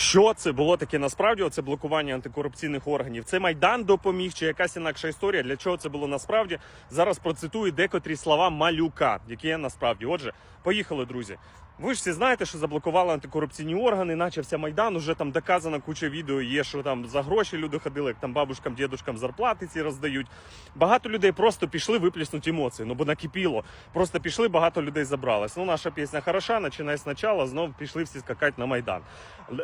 Що це було таке насправді? Оце блокування антикорупційних органів. Це майдан допоміг чи якась інакша історія. Для чого це було насправді? Зараз процитую декотрі слова малюка, які є насправді. Отже, поїхали, друзі. Ви ж всі знаєте, що заблокували антикорупційні органи, начався майдан. Уже там доказана куча відео є, що там за гроші люди ходили, як там бабушкам, дідушкам зарплати ці роздають. Багато людей просто пішли виплеснути емоції, ну бо накипіло. Просто пішли, багато людей забралось. Ну, наша пісня хороша, починай спочатку, знов пішли всі скакати на майдан.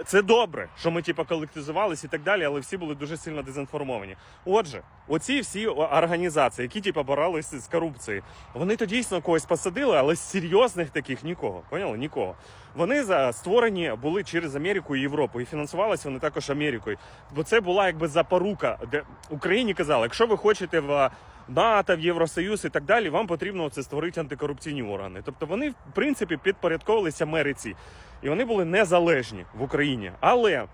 Це добре, що ми типу, колективізувались і так далі, але всі були дуже сильно дезінформовані. Отже, оці всі організації, які типу, боролися з корупцією, вони то дійсно когось посадили, але з серйозних таких нікого. Поняли? Нікого. Вони створені були через Америку і Європу, і фінансувалися вони також Америкою. Бо це була якби запорука, де Україні казали, якщо ви хочете в НАТО, в Євросоюз і так далі, вам потрібно це створити антикорупційні органи. Тобто вони, в принципі, підпорядковувалися Америці, і вони були незалежні в Україні. Але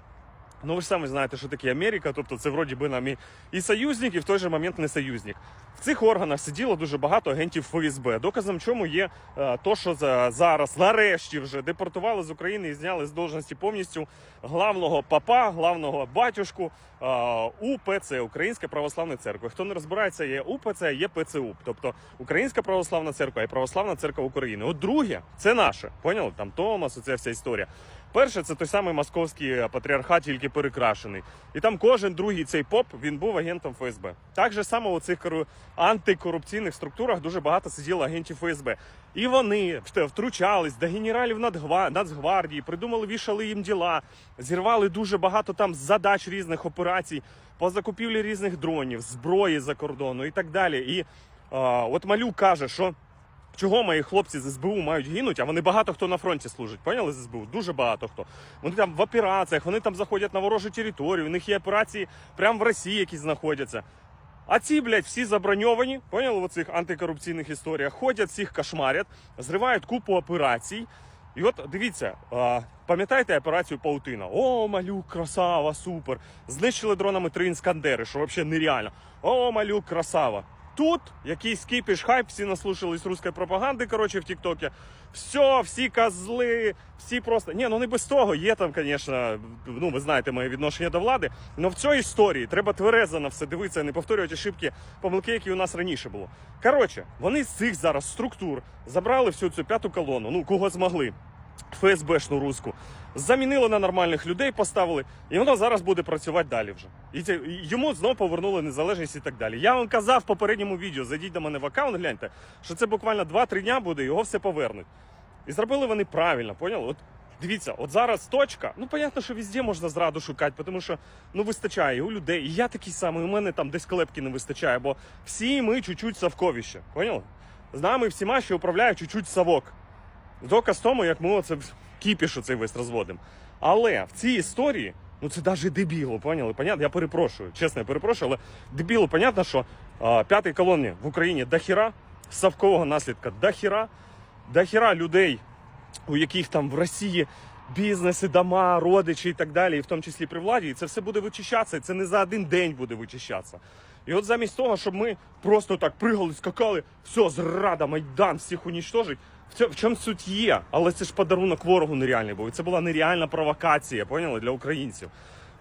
Ну, ви ж самі знаєте, що таке Америка, тобто це вроді би нам і, і союзник, і в той же момент не союзник. В цих органах сиділо дуже багато агентів ФСБ. Доказом чому є е, то, що за, зараз, нарешті, вже депортували з України і зняли з должності повністю главного папа, главного батюшку е, УПЦ, Українська Православна Церква. Хто не розбирається, є УПЦ, є ПЦУ. Тобто Українська Православна Церква і Православна Церква України. От друге, це наше. Поняли? Там Томас, оця вся історія. Перше, це той самий московський патріархат, тільки перекрашений. І там кожен другий цей поп він був агентом ФСБ. Так же само у цих антикорупційних структурах дуже багато сиділо агентів ФСБ. І вони втручались до генералів Нацгвардії, придумали, вішали їм діла, зірвали дуже багато там задач різних операцій по закупівлі різних дронів, зброї за кордону і так далі. І а, от Малюк каже, що. Чого мої хлопці з СБУ мають гинуть, а вони багато хто на фронті служить. Поняли з СБУ? Дуже багато хто. Вони там в операціях, вони там заходять на ворожу територію, у них є операції прямо в Росії, які знаходяться. А ці, блядь, всі заброньовані, поняли, в цих антикорупційних історіях, ходять, всіх кошмарять, зривають купу операцій. І от дивіться, пам'ятаєте операцію Паутина? О, малюк, красава, супер. Знищили дронами три іскандери, що взагалі нереально. О, малюк, красава. Тут якийсь кипіш, хайп, всі наслушались руської пропаганди, коротше, в Тіктокі. Все, всі козли, всі просто. Ні, ну не без того. Є там, звісно, ну ви знаєте моє відношення до влади. Але в цій історії треба тверезо на все дивитися, не повторювати ошибки, помилки, які у нас раніше було. Коротше, вони з цих зараз структур забрали всю цю п'яту колону, ну кого змогли. ФСБшну руську, замінили на нормальних людей, поставили, і воно зараз буде працювати далі вже. І це, йому знову повернули незалежність і так далі. Я вам казав в попередньому відео, зайдіть до мене в аккаунт, гляньте, що це буквально 2-3 дня буде, його все повернуть. І зробили вони правильно, поняли? От дивіться, от зараз точка. Ну, понятно, що везде можна зраду шукати, тому що ну вистачає у людей. І я такий самий, у мене там десь клепки не вистачає, бо всі ми чуть-чуть совковіще. Поняли? З нами всіма, що управляє чуть-чуть совок. Доказ тому, як ми оце кіпіш оцей весь розводимо. Але в цій історії, ну це навіть дебіло, поняли? Понятно? Я перепрошую, чесно, я перепрошую, але дебіло, понятно, що а, п'ятій колоні в Україні дохіра, совкового наслідка дохіра, дохіра людей, у яких там в Росії бізнеси, дома, родичі і так далі, і в тому числі при владі, і це все буде вичищатися, і це не за один день буде вичищатися. І от замість того, щоб ми просто так пригали, скакали, все, зрада, майдан, всіх унічтожить. В цьому, в чому суть є, але це ж подарунок ворогу нереальний був. Це була нереальна провокація, поняли, для українців.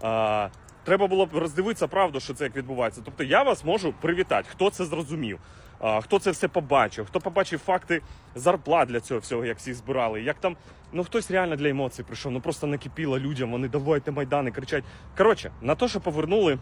А, треба було б роздивитися правду, що це як відбувається. Тобто я вас можу привітати, хто це зрозумів, а, хто це все побачив, хто побачив факти зарплат для цього всього, як всіх збирали. Як там, ну хтось реально для емоцій прийшов, ну просто накипіло людям, вони давайте майдани кричать. Коротше, на те, що повернули.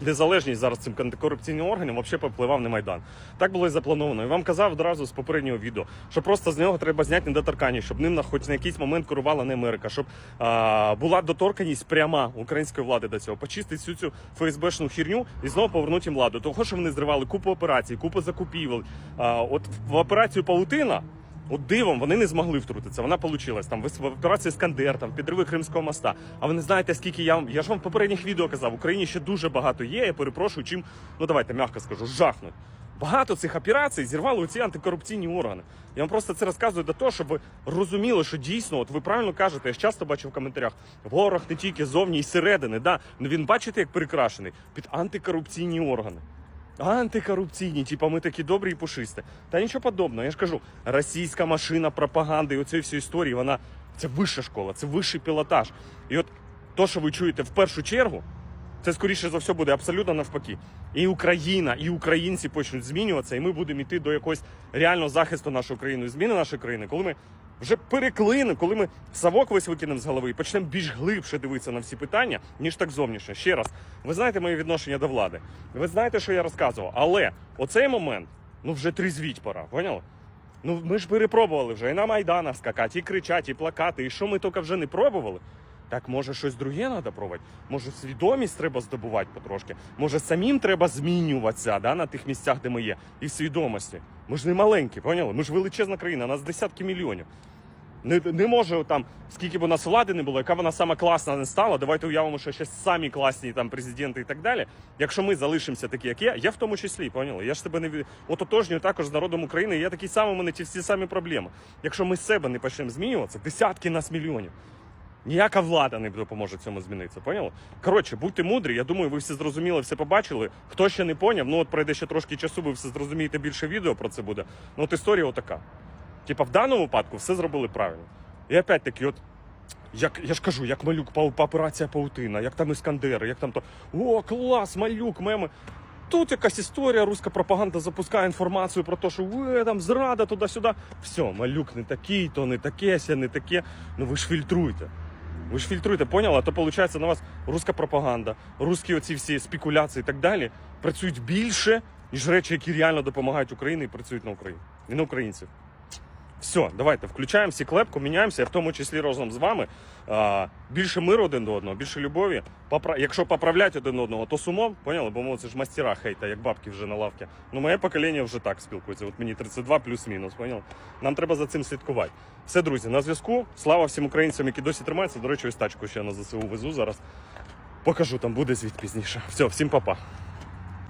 Незалежність зараз цим антикорупційним органам взагалі попливав не майдан. Так було і заплановано. І вам казав одразу з попереднього відео, що просто з нього треба зняти недоторканність, щоб ним на хоч на якийсь момент керувала не Америка, щоб а, була доторканність пряма української влади до цього, почистити всю цю ФСБшну хірню і знову повернути їм владу. Того, що вони зривали купу операцій, купу закупівель. А, от в операцію Паутина. От дивом вони не змогли втрутитися. Вона получилась там операції Іскандер, там підриви Кримського моста. А ви не знаєте, скільки я вам. Я ж вам в попередніх відео казав, в Україні ще дуже багато є. Я перепрошую, чим, ну давайте м'яко скажу, жахнуть. Багато цих операцій зірвали ці антикорупційні органи. Я вам просто це розказую до того, щоб ви розуміли, що дійсно, от ви правильно кажете, я ж часто бачу в коментарях, ворог не тільки зовні і зсередини, да, він бачите, як прикрашений під антикорупційні органи. Антикорупційні, типа ми такі добрі і пушисті. Та нічого подобного. Я ж кажу, російська машина пропаганди і оцієї всієї історії, вона це вища школа, це вищий пілотаж. І от то, що ви чуєте в першу чергу, це скоріше за все буде абсолютно навпаки. І Україна, і українці почнуть змінюватися, і ми будемо йти до якогось реального захисту нашої країни, зміни нашої країни, коли ми вже переклинемо, коли ми савок весь викинемо з голови і почнемо більш глибше дивитися на всі питання, ніж так зовнішньо. Ще раз, ви знаєте моє відношення до влади. Ви знаєте, що я розказував. Але оцей момент, ну вже трізвіть пора, поняли? Ну ми ж перепробували вже і на Майданах скакати, і кричати, і плакати, і що ми тільки вже не пробували. Так може щось друге треба пробувати? Може свідомість треба здобувати потрошки? Може самим треба змінюватися да, на тих місцях, де ми є, і в свідомості. Ми ж не маленькі, поняли? Ми ж величезна країна, нас десятки мільйонів. Не, не може там, скільки б у нас влади не було, яка вона сама класна не стала. Давайте уявимо, що ще самі класні там президенти і так далі. Якщо ми залишимося такі, як я, я в тому числі, поняли? Я ж тебе не ототожнюю також з народом України. Я такий самий, у мене ті всі самі проблеми. Якщо ми себе не почнемо змінюватися, десятки нас мільйонів. Ніяка влада не допоможе цьому змінитися, поняли? Коротше, будьте мудрі. Я думаю, ви всі зрозуміли, все побачили. Хто ще не поняв, ну от пройде ще трошки часу, ви все зрозумієте більше відео про це буде. Ну от історія отака. Типа, в даному випадку все зробили правильно. І опять таки, от. Як я ж кажу, як малюк операція паутина, як там іскандери, як там то. О, клас, малюк, меми. Тут якась історія, руська пропаганда запускає інформацію про те, що «Е, там зрада туди-сюди. Все, малюк не такий, то не таке, ся не таке. Ну ви ж фільтруйте. Ви ж фільтруєте, поняли? А то виходить на вас руська пропаганда, русські оці всі спекуляції і так далі працюють більше, ніж речі, які реально допомагають Україні і працюють на Україні. І на українців. Все, давайте включаємо всі клепку, міняємося, в тому числі разом з вами. А, більше миру один до одного, більше любові. Попра... Якщо поправляти один одного, то сумом, поняли? Бо ми це ж мастера хейта, як бабки вже на лавці. Ну, моє покоління вже так спілкується. От мені 32 плюс-мінус, поняли? Нам треба за цим слідкувати. Все, друзі, на зв'язку. Слава всім українцям, які досі тримаються. До речі, ось тачку ще на ЗСУ везу зараз. Покажу, там буде звіт пізніше. Все, всім па-па.